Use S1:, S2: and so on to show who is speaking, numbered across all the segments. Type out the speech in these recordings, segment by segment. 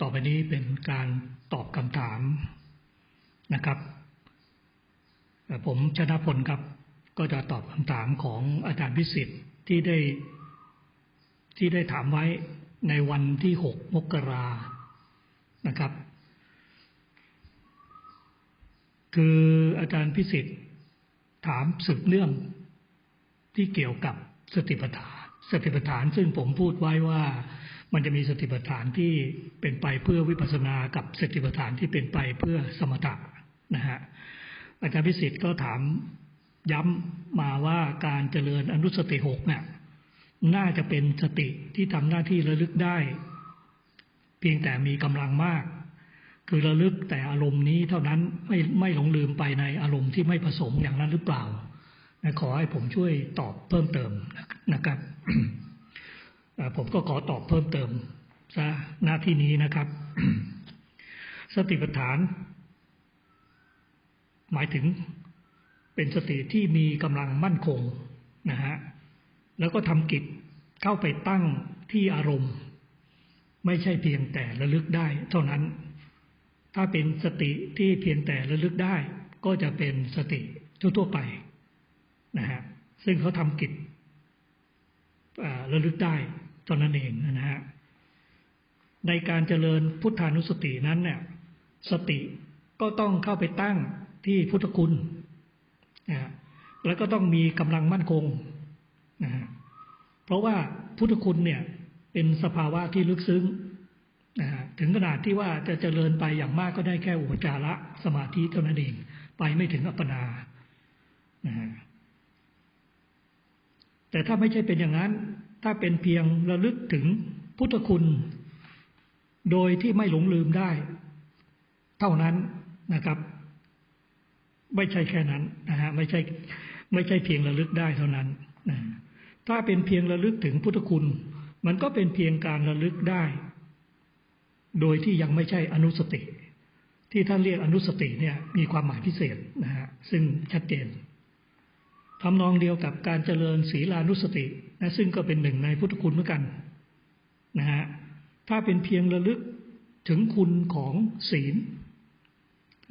S1: ต่อไปนี้เป็นการตอบคำถามนะครับผมชนะพลครับ ก็จะตอบคำถามของอาจารย์พิสิทธิ์ที่ได้ที่ได้ถามไว้ในวันที่หกมกรานะครับ คืออาจารย์พิสิทธิ์ถามสืบเรื่องที่เกี่ยวกับสติปัฏฐานสติปัฏฐานซึ่งผมพูดไว้ว่า มันจะมีสติปัฏฐานที่เป็นไปเพื่อวิปัสสนากับสติปัฏฐานที่เป็นไปเพื่อสมถะนะฮะอาจารย์พิสิทธิ์ก็ถามย้ำมาว่าการเจริญอนุสติหกเนี่ยน่าจะเป็นสติที่ทำหน้าที่ระลึกได้ เพียงแต่มีกำลังมาก คือระลึกแต่อารมณ์นี้เท่านั้นไม่ไม่หลงลืมไปในอารมณ์ที่ไม่ผสมอย่างนั้นหรือเปล่าขอให้ผมช่วยตอบเพิ่มเติมนะครับ ผมก็ขอตอบเพิ่มเติมซะหน้าที่นี้นะครับ สติปัฏฐาน หมายถึงเป็นสติที่มีกำลังมั่นคงนะฮะแล้วก็ทำกิจเข้าไปตั้งที่อารมณ์ ไม่ใช่เพียงแต่ระลึกได้ เท่านั้น ถ้าเป็นสติที่เพียงแต่ระลึกได้ ก็จะเป็นสติทั่วๆไปนะฮะซึ่งเขาทำกิจระลึกได้ ตอนนั้นเองนะฮะในการเจริญพุทธานุสตินั้นเนี่ยสติก็ต้องเข้าไปตั้งที่พุทธคุณนะแล้วก็ต้องมีกำลังมั่นคงนะฮะเพราะว่าพุทธคุณเนี่ยเป็นสภาวะที่ลึกซึ้งนะฮะถึงขนาดที่ว่าจะเจริญไปอย่างมากก็ได้แค่อุปจาระสมาธิเท่านั้นเอง ไปไม่ถึงอัปปนานะฮะแต่ถ้าไม่ใช่เป็นอย่างนั้น ถ้าเป็นเพียงระลึกถึงพุทธคุณ โดยที่ไม่หลงลืมได้ เท่านั้นนะครับ ไม่ใช่แค่นั้นนะฮะไม่ใช่ไม่ใช่เพียงระลึกได้เท่านั้นนะถ้าเป็นเพียงระลึกถึงพุทธคุณ มันก็เป็นเพียงการระลึกได้ โดยที่ยังไม่ใช่อนุสติ ที่ท่านเรียกอนุสติเนี่ย มีความหมายพิเศษนะฮะซึ่งชัดเจนทำนองเดียวกับการเจริญศีลานุสติ นะซึ่งก็เป็นหนึ่งในพุทธคุณเหมือนกันนะฮะถ้าเป็นเพียงระลึกถึงคุณของศีล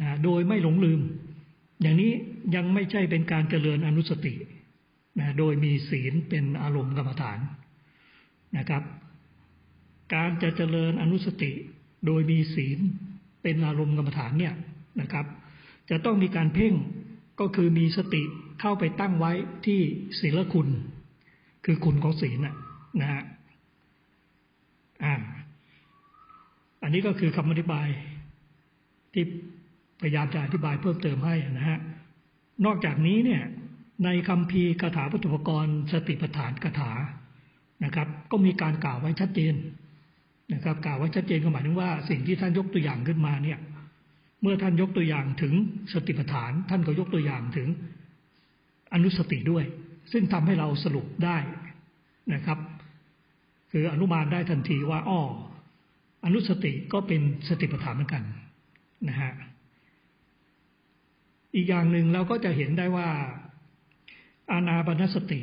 S1: นะโดยไม่หลงลืม อย่างนี้ยังไม่ใช่เป็นการเจริญอนุสตินะโดยมีศีลเป็นอารมณ์กรรมฐานนะครับ การจะเจริญอนุสติ โดยมีศีลเป็นอารมณ์กรรมฐานเนี่ยนะครับ จะต้องมีการเพ่งก็คือมีสติเข้าไปตั้งไว้ที่ศีลคุณ คือคุณของศีลน่ะฮะอ่า อันนี้ก็คือคำอธิบาย ที่พยายามจะอธิบายเพิ่มเติมให้นะฮะนอกจากนี้เนี่ย ในคำพีคาถาพุทธปกรณ์สติปัฏฐานคาถานะครับ ก็มีการกล่าวไว้ชัดเจนนะครับ กล่าวไว้ชัดเจนก็หมายถึงว่าสิ่งที่ท่านยกตัวอย่างขึ้นมาเนี่ย เมื่อท่านยกตัวอย่างถึงสติปัฏฐาน ท่านก็ยกตัวอย่างถึงอนุสติด้วย ซึ่งทำให้เราสรุปได้นะครับ คืออนุมานได้ทันทีว่าอ้ออนุสติก็เป็นสติปัฏฐานเหมือนกันนะฮะอีกอย่างหนึ่งเราก็จะเห็นได้ว่าอานาปนสติ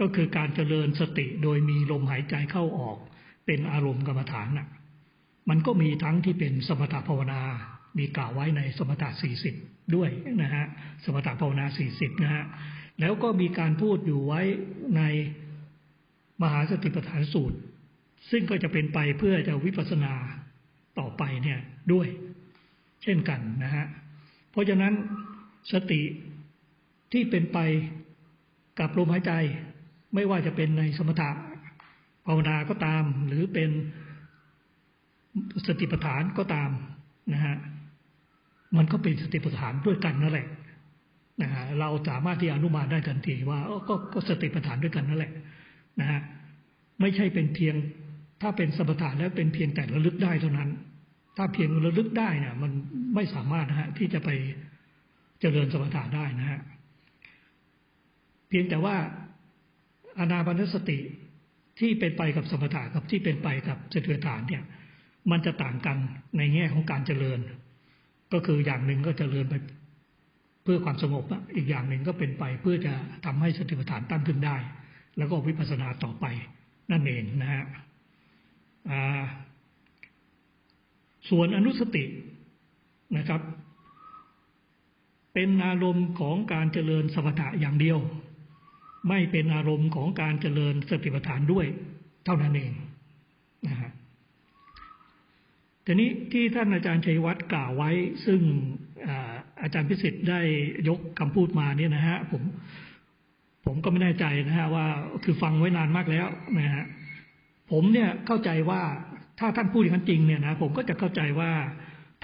S1: ก็คือการเจริญสติโดยมีลมหายใจเข้าออก เป็นอารมณ์กรรมฐานน่ะมันก็มีทั้งที่เป็นสมถภาวนา มีกล่าวไว้ในสมถะสี่สิบด้วยนะฮะ สมถะภาวนาสี่สิบนะฮะ แล้วก็มีการพูดอยู่ไว้ในมหาสติปัฏฐานสูตร ซึ่งก็จะเป็นไปเพื่อจะวิปัสสนาต่อไปเนี่ยด้วย เช่นกันนะฮะ เพราะฉะนั้นสติที่เป็นไปกับลมหายใจไม่ว่าจะเป็นในสมถะภาวนาก็ตาม หรือเป็นสติปัฏฐานก็ตามนะฮะมันก็เป็นสติปัฏฐานด้วยกันนั่นแหละ นะฮะเราสามารถที่อนุมานได้ทันทีว่าก็ก็สติปัฏฐานด้วยกันนั่นแหละนะฮะไม่ใช่เป็นเพียงถ้าเป็นสมถะแล้วเป็นเพียงแต่ระลึกได้เท่านั้น ถ้าเพียงระลึกได้เนี่ยมันไม่สามารถนะฮะที่จะไปเจริญสมถะได้นะฮะเพียงแต่ว่าอนาปานสติที่เป็นไปกับสมถะกับที่เป็นไปกับสติปัฏฐานเนี่ย มันจะต่างกันในแง่ของการเจริญ ก็คืออย่างหนึ่งก็เจริญไป เพื่อความสงบอีกอย่างหนึ่งก็เป็นไปเพื่อจะทำให้สติปัฏฐานตั้งขึ้นได้ แล้วก็วิปัสสนาต่อไปนั่นเองนะฮะส่วนอนุสตินะครับ เป็นอารมณ์ของการเจริญสมถะอย่างเดียว ไม่เป็นอารมณ์ของการเจริญสติปัฏฐานด้วยเท่านั้นเองนะฮะทีนี้ที่ท่านอาจารย์ชัยวัฒน์กล่าวไว้ ซึ่ง อาจารย์พิสิทธิ์ได้ยกคำพูดมาเนี่ยนะฮะผมผมก็ไม่แน่ใจนะฮะว่าคือฟังไว้นานมากแล้วนะฮะผมเนี่ยเข้าใจว่าถ้าท่านพูดอย่างนั้นจริงเนี่ยนะผมก็จะเข้าใจว่า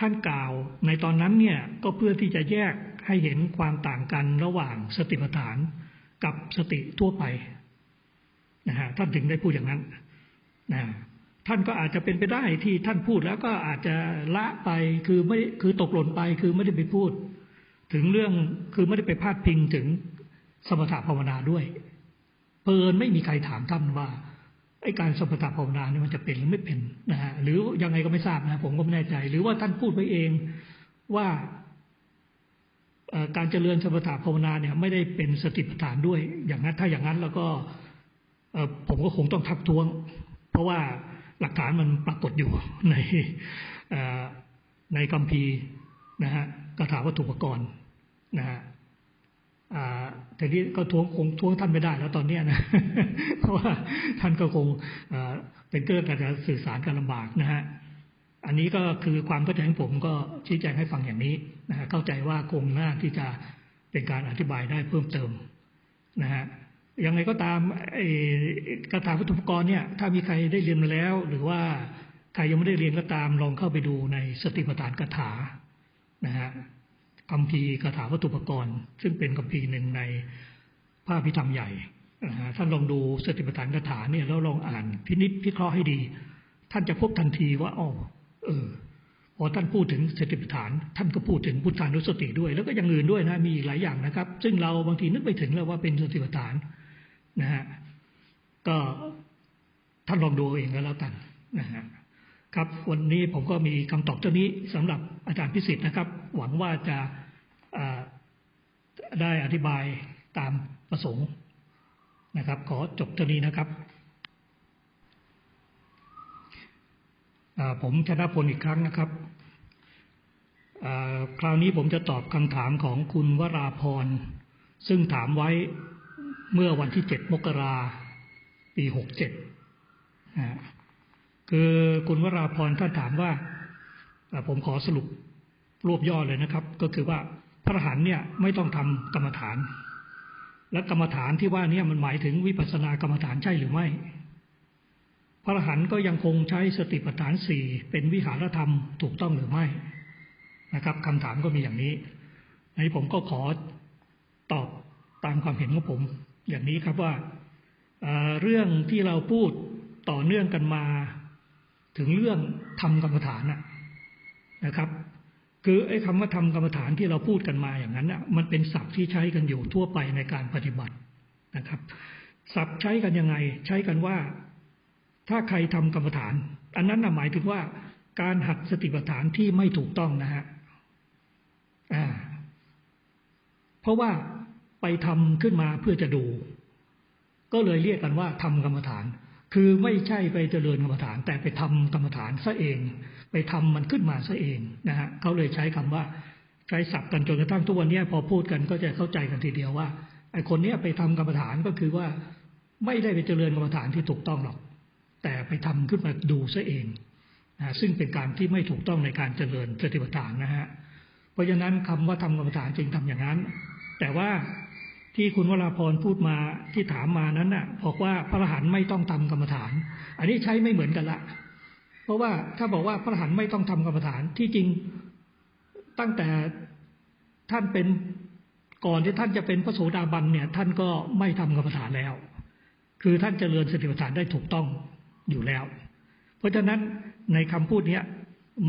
S1: ท่านกล่าวในตอนนั้นเนี่ยก็เพื่อที่จะแยกให้เห็นความต่างกันระหว่างสติปัฏฐานกับสติทั่วไปนะฮะท่านถึงได้พูดอย่างนั้นนะ ท่านก็อาจจะเป็นไปได้ที่ท่านพูดแล้วก็อาจจะละไปคือไม่คือตกหล่นไปคือไม่ได้ไปพูด ถึงเรื่องคือไม่ได้ไปพาดพิงถึงสมถะภาวนาด้วย เพลินไม่มีใครถามท่านว่าไอ้การสมถะภาวนาเนี่ยมันจะเป็นหรือไม่เป็นนะฮะหรือยังไงก็ไม่ทราบนะผมก็ไม่แน่ใจ หรือว่าท่านพูดไปเองว่าการเจริญสมถะภาวนาเนี่ยไม่ได้เป็นสติปัฏฐานด้วย อย่างนั้นถ้าอย่างนั้นแล้วก็ผมก็คงต้องทักท้วง เพราะว่า หลักฐานมันปรากฏอยู่ในในคำพีนะฮะกถาวัตถุปกรณ์นะฮะแต่นี้ก็ทวงคงทวงท่านไม่ได้แล้วตอนนี้นะ เพราะว่าท่านก็คงเป็นเรื่องการสื่อสารกันลำบากนะฮะอันนี้ก็คือความเข้าใจของผมก็ชี้แจงให้ฟังอย่างนี้นะฮะเข้าใจว่าคงน่าที่จะเป็นการอธิบายได้เพิ่มเติมนะฮะ ยังไงก็ตามกระถาวัตถุปกรณ์เนี่ยถ้ามีใครได้เรียนมาแล้ว หรือว่าใครยังไม่ได้เรียนก็ตามลองเข้าไปดูในสติปัฏฐานกถานะฮะคำพีคาถาวัตถุปกรณ์ ซึ่งเป็นคำพีหนึ่งในพระพิธรรมใหญ่ท่านลองดูสติปัฏฐานคาถาเนี่ยแล้วลองอ่านพินิจพิเคราะห์ให้ดี ท่านจะพบทันทีว่าอ๋อเออพอท่านพูดถึงสติปัฏฐาน ท่านก็พูดถึงพุทธานุสติด้วย แล้วก็อย่างอื่นด้วยนะมีอีกหลายอย่างนะครับ ซึ่งเราบางทีนึกไปถึงแล้วว่าเป็นสติปัฏฐาน นะฮะก็ท่านลองดูเองก็แล้วกันนะฮะครับวันนี้ผมก็มีคำตอบเท่านี้สำหรับอาจารย์พิสิทธิ์นะครับ หวังว่าจะได้อธิบายตามประสงค์นะครับ ขอจบเท่านี้นะครับผมชนะพลอีกครั้งนะครับ คราวนี้ผมจะตอบคำถามของคุณวราพร ซึ่งถามไว้ เมื่อวันที่เจ็ดมกราปีหกเจ็ดคือคุณวราพรท่านถามว่า ผมขอสรุปรวบย่อเลยนะครับ ก็คือว่าพระหันเนี่ยไม่ต้องทำกรรมฐาน และกรรมฐานที่ว่านี่มันหมายถึงวิปัสสนากรรมฐานใช่หรือไม่ พระหันก็ยังคงใช้สติปัฏฐานสี่เป็นวิหารธรรมถูกต้องหรือไม่นะครับคำถามก็มีอย่างนี้ในผมก็ขอตอบตามความเห็นของผม อย่างนี้ครับว่าเรื่องที่เราพูดต่อเนื่องกันมา ถึงเรื่องทำกรรมฐานนะครับ คือไอ้คำว่าทำกรรมฐานที่เราพูดกันมาอย่างนั้นน่ะมันเป็นศัพท์ที่ใช้กันอยู่ทั่วไปในการปฏิบัตินะครับ ศัพท์ใช้กันยังไง ใช้กันว่า ถ้าใครทำกรรมฐาน อันนั้นหมายถึงว่าการหัดสติปัฏฐานที่ไม่ถูกต้องนะฮะเพราะว่า ไปทำขึ้นมาเพื่อจะดู ก็เลยเรียกกันว่าทำกรรมฐาน คือไม่ใช่ไปเจริญกรรมฐาน แต่ไปทำกรรมฐานซะเอง ไปทำมันขึ้นมาซะเองนะฮะเขาเลยใช้คำว่าใช้ศัพท์กันจนกระทั่งทุกวันนี้พอพูดกันก็จะเข้าใจกันทีเดียวว่าไอ้คนเนี้ยไปทำกรรมฐานก็คือว่าไม่ได้ไปเจริญกรรมฐานที่ถูกต้องหรอก แต่ไปทำขึ้นมาดูซะเองนะซึ่งเป็นการที่ไม่ถูกต้องในการเจริญสติปัฏฐานนะฮะเพราะฉะนั้นคำว่าทำกรรมฐานจริงทำอย่างนั้น แต่ว่า ที่คุณวราพรพูดมาที่ถามมานั้นน่ะบอกว่าพระอรหันต์ไม่ต้องทำกรรมฐาน อันนี้ใช้ไม่เหมือนกันละ เพราะว่าถ้าบอกว่าพระอรหันต์ไม่ต้องทำกรรมฐานที่จริงตั้งแต่ท่านเป็นก่อนที่ท่านจะเป็นพระโสดาบันเนี่ย ท่านก็ไม่ทำกรรมฐานแล้ว คือท่านเจริญสติปัฏฐานได้ถูกต้องอยู่แล้ว เพราะฉะนั้นในคำพูดเนี้ย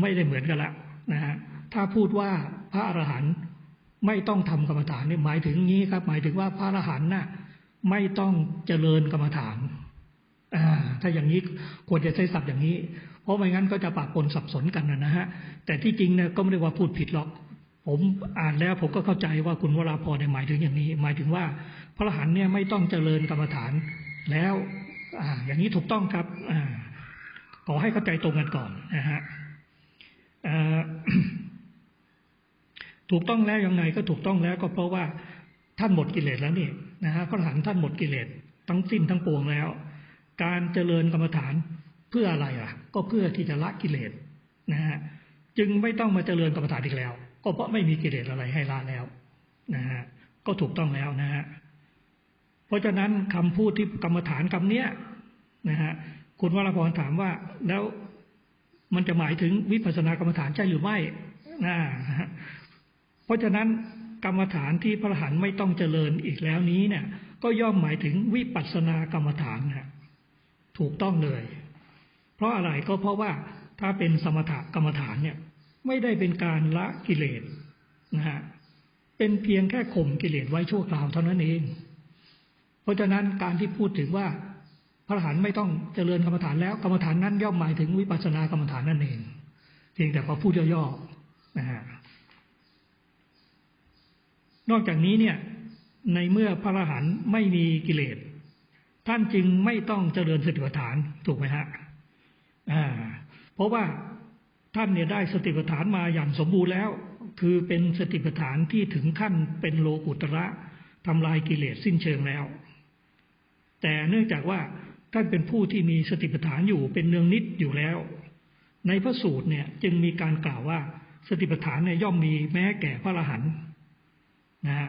S1: ไม่ได้เหมือนกันละนะฮะถ้าพูดว่าพระอรหันต์ ไม่ต้องทำกรรมฐานนี่หมายถึงงี้ครับ หมายถึงว่าพระอรหันต์น่ะไม่ต้องเจริญกรรมฐานอ่าถ้าอย่างนี้ควรจะใช้ศัพท์อย่างนี้ เพราะไม่งั้นก็จะปะปนสับสนกันนะฮะ แต่ที่จริงเนี่ยก็ไม่ได้ว่าพูดผิดหรอก ผมอ่านแล้วผมก็เข้าใจว่าคุณวราพรหมายถึงอย่างนี้ หมายถึงว่าพระอรหันต์เนี่ยไม่ต้องเจริญกรรมฐาน แล้วอ่าอย่างนี้ถูกต้องครับอ่าขอให้เข้าใจตรงกันก่อนนะฮะอ่อ ถูกต้องแล้วยังไงก็ถูกต้องแล้วก็เพราะว่าท่านหมดกิเลสแล้วนี่นะฮะพระอรหันต์ท่านหมดกิเลสทั้งสิ้นทั้งปวงแล้ว การเจริญกรรมฐานเพื่ออะไรอะ ก็เพื่อที่จะละกิเลสนะฮะจึงไม่ต้องมาเจริญกรรมฐานอีกแล้ว ก็เพราะไม่มีกิเลสอะไรให้ละแล้วนะฮะก็ถูกต้องแล้วนะฮะเพราะฉะนั้นคำพูดที่กรรมฐานคำเนี้ยนะฮะคุณวรพรถามว่าแล้วมันจะหมายถึงวิปัสสนากรรมฐานใช่หรือไม่นะ ราะฉะนั้นกรรมฐานที่พระหันไม่ต้องเจริญอีกแล้วนี้เนี่ย ก็ย่อมหมายถึงวิปัสสนากรรมฐานนะถูกต้องเลย เพราะอะไรก็เพราะว่าถ้าเป็นสมถกรรมฐานเนี่ย ไม่ได้เป็นการละกิเลสนะฮะเป็นเพียงแค่ข่มกิเลสไว้ชั่วคราวเท่านั้นเอง เพราะฉะนั้นการที่พูดถึงว่าพระหันไม่ต้องเจริญกรรมฐานแล้วกรรมฐานนั้นย่อมหมายถึงวิปัสสนากรรมฐานนั่นเองเพียงแต่พอพูดย่อๆนะฮะ นอกจากนี้เนี่ยในเมื่อพระอรหันต์ไม่มีกิเลสท่านจึงไม่ต้องเจริญสติปัฏฐานถูกไหมฮะอ่าเพราะว่าท่านเนี่ยได้สติปัฏฐานมาอย่างสมบูรณ์แล้ว คือเป็นสติปัฏฐานที่ถึงขั้นเป็นโลกุตระทำลายกิเลสสิ้นเชิงแล้ว แต่เนื่องจากว่าท่านเป็นผู้ที่มีสติปัฏฐานอยู่เป็นเนืองนิดอยู่แล้ว ในพระสูตรเนี่ยจึงมีการกล่าวว่าสติปัฏฐานเนี่ยย่อมมีแม้แก่พระอรหันต์ นะฮะ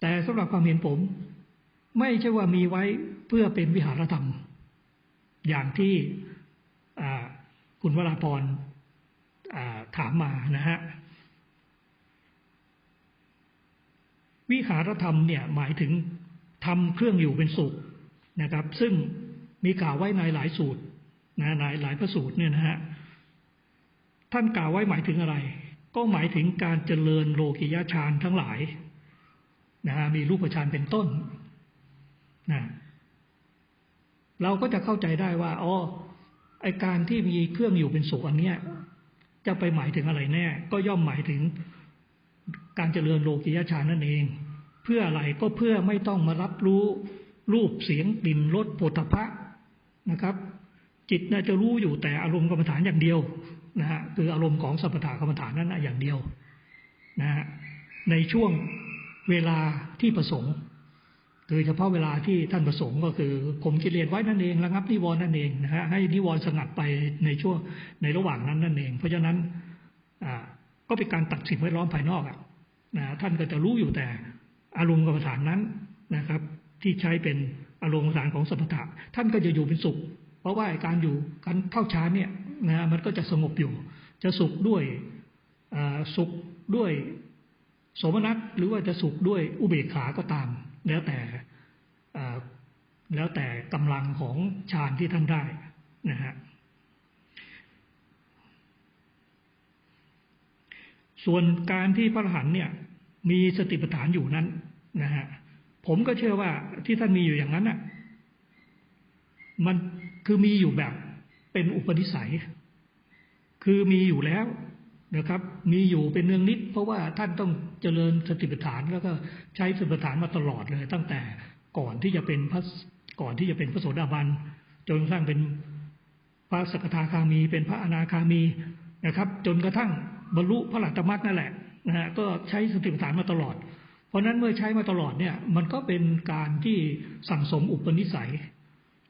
S1: แต่สำหรับความเห็นผม ไม่ใช่ว่ามีไว้เพื่อเป็นวิหารธรรม อย่างที่คุณวราพรถามมานะฮะวิหารธรรมเนี่ยหมายถึงทำเครื่องอยู่เป็นสุขนะครับ ซึ่งมีกล่าวไว้ในหลายสูตรนะหลายหลายพระสูตรเนี่ยนะฮะท่านกล่าวไว้หมายถึงอะไร ก็หมายถึงการเจริญโลกิยาฌานทั้งหลาย นะฮะมีรูปฌานเป็นต้นนะเราก็จะเข้าใจได้ว่าอ๋อไอการที่มีเครื่องอยู่เป็นสุขอันเนี้ย จะไปหมายถึงอะไรแน่ ก็ย่อมหมายถึงการเจริญโลกิยฌานนั่นเอง เพื่ออะไรก็เพื่อไม่ต้องมารับรู้รูปเสียงกลิ่นรสโผฏฐะนะครับ จิตน่าจะรู้อยู่แต่อารมณ์กรรมฐานอย่างเดียวนะฮะคืออารมณ์ของสัพพะกรรมฐานนั้นอย่างเดียวนะฮะในช่วง เวลาที่ประสงค์โดยเฉพาะเวลาที่ท่านประสงค์ก็คือข่มกิเลสไว้นั่นเองระงับนิวรณ์นั่นเองนะฮะให้นิวรณ์สงัดไปในช่วงในระหว่างนั้นนั่นเอง เพราะฉะนั้นอ่าก็เป็นการตัดสิ่งแวดล้อมภายนอกอะนะท่านก็จะรู้อยู่แต่อารมณ์กรรมฐานนั้นนะครับ ที่ใช้เป็นอารมณ์กรรมฐานของสัพพะท่านก็จะอยู่เป็นสุข เพราะว่าการอยู่การเข้าฌานเนี่ยนะมันก็จะสงบอยู่ จะสุขด้วยสุขด้วย สมนัตหรือว่าจะสุขด้วยอุเบกขาก็ตาม แล้วแต่แล้วแต่กำลังของฌานที่ท่านได้นะฮะส่วนการที่พระอรหันต์เนี่ย มีสติปัฏฐานอยู่นั้นนะฮะผมก็เชื่อว่าที่ท่านมีอยู่อย่างนั้นอะ มันคือมีอยู่แบบเป็นอุปนิสัย คือมีอยู่แล้ว นะครับ มีอยู่เป็นเนืองนิด เพราะว่าท่านต้องเจริญสติปัฏฐานแล้วก็ใช้สติปัฏฐานมาตลอดเลย ตั้งแต่ก่อนที่จะเป็นพระก่อนที่จะเป็นพระโสดาบันจนกระทั่งเป็นพระสกทาคามี เป็นพระอนาคามีนะครับ จนกระทั่งบรรลุพระหลัตมรรคนั่นแหละนะฮะก็ใช้สติปัฏฐานมาตลอด เพราะนั้นเมื่อใช้มาตลอดเนี่ยมันก็เป็นการที่สั่งสมอุปนิสัย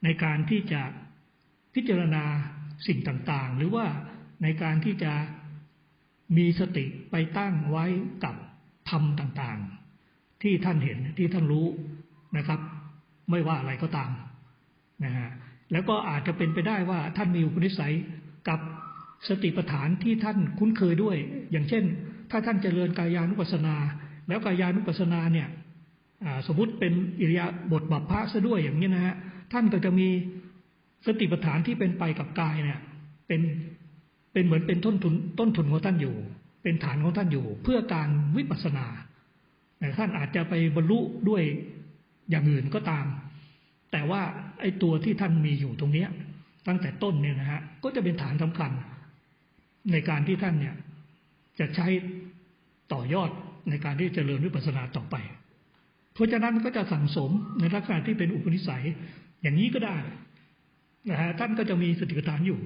S1: ในการที่จะพิจารณาสิ่งต่างๆ หรือว่าในการที่จะ มีสติไปตั้งไว้กับธรรมต่างๆ ที่ท่านเห็นที่ท่านรู้นะครับ ไม่ว่าอะไรก็ตามนะฮะแล้วก็อาจจะเป็นไปได้ว่าท่านมีอุปนิสัยกับสติปัฏฐานที่ท่านคุ้นเคยด้วย อย่างเช่น ถ้าท่านเจริญกายานุปัสสนา แล้วกายานุปัสสนาเนี่ยสมมติเป็นอิริยาบถบัพพะซะด้วยอย่างนี้นะฮะท่านก็จะมีสติปัฏฐานที่เป็นไปกับกายเนี่ยเป็น เป็นเหมือนเป็นต้นทุนต้นทุนของท่านอยู่ เป็นฐานของท่านอยู่ เพื่อการวิปัสสนาท่านอาจจะไปบรรลุด้วยอย่างอื่นก็ตาม แต่ว่าไอ้ตัวที่ท่านมีอยู่ตรงเนี้ย ตั้งแต่ต้นเนี่ยนะฮะก็จะเป็นฐานสำคัญ ในการที่ท่านเนี่ย จะใช้ต่อยอดในการที่จเจริญวิปัสสนาต่อไป เพราะฉะนั้นก็จะสั่งสมในลักษณะที่เป็นอุปนิสัยอย่างนี้ก็ได้นะฮะท่านก็จะมีสติปัฏฐานอยู่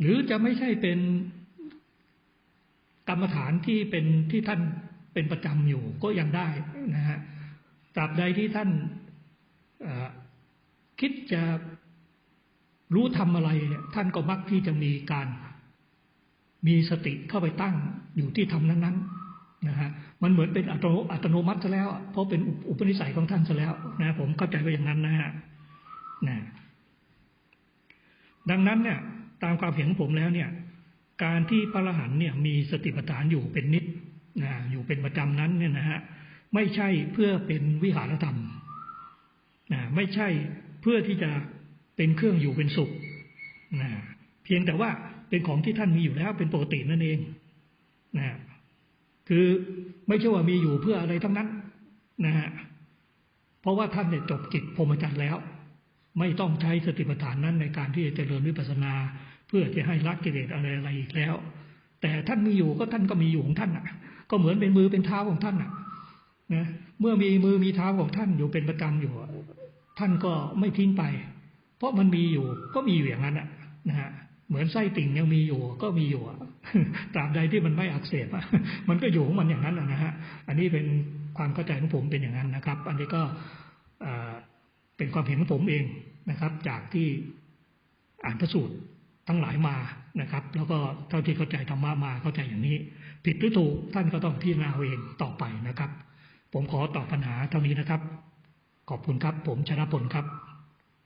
S1: หรือจะไม่ใช่เป็นกรรมฐานที่เป็นที่ท่านเป็นประจำอยู่ก็ยังได้นะฮะตราบใดที่ท่านคิดจะรู้ทำอะไรเนี่ยท่านก็มักที่จะมีการมีสติเข้าไปตั้งอยู่ที่ทำนั้นๆนะฮะมันเหมือนเป็นอัตโนอัตโนมัติซะแล้ว เพราะเป็นอุปอุปนิสัยของท่านซะแล้วนะผมเข้าใจว่าอย่างนั้นนะฮะนะดังนั้นเนี่ย ตามความเห็นของผมแล้วเนี่ย การที่พระอรหันเนี่ยมีสติปัฏฐานอยู่เป็นนิดนะอยู่เป็นประจำนั้นเนี่ยนะฮะไม่ใช่เพื่อเป็นวิหารธรรมนะไม่ใช่เพื่อที่จะเป็นเครื่องอยู่เป็นสุขนะเพียงแต่ว่าเป็นของที่ท่านมีอยู่แล้วเป็นปกตินั่นเองนะคือไม่ใช่ว่ามีอยู่เพื่ออะไรทั้งนั้นนะฮะเพราะว่าท่านเนี่ยจบกิจพรหมจรรย์แล้ว ไม่ต้องใช้สติปัฏฐานนั้นในการที่จะเจริญวิปัสสนา เพื่อจะให้ละกิเลสอะไรอะไรอีกแล้ว แต่ท่านมีอยู่ก็ท่านก็มีอยู่ของท่านอะ ก็เหมือนเป็นมือเป็นเท้าของท่านอะนะเมื่อมีมือมีเท้าของท่านอยู่เป็นประจำอยู่ ท่านก็ไม่ทิ้งไป เพราะมันมีอยู่ก็มีอยู่อย่างนั้นอะนะฮะเหมือนไส้ติ่งยังมีอยู่ก็มีอยู่ตราบใดที่มันไม่อักเสบมันก็อยู่ของมันอย่างนั้นนะฮะอันนี้เป็นความเข้าใจของผมเป็นอย่างนั้นนะครับ อันนี้ก็เป็นความเห็นของผมเองนะครับ จากที่อ่านพระสูตร ทั้งหลายมานะครับ แล้วก็เท่าที่เข้าใจธรรมะมาเข้าใจอย่างนี้ ผิดหรือถูกท่านก็ต้องพิจารณาเองต่อไปนะครับ ผมขอตอบปัญหาเท่านี้นะครับ ขอบคุณครับ ผมชนะพลครับ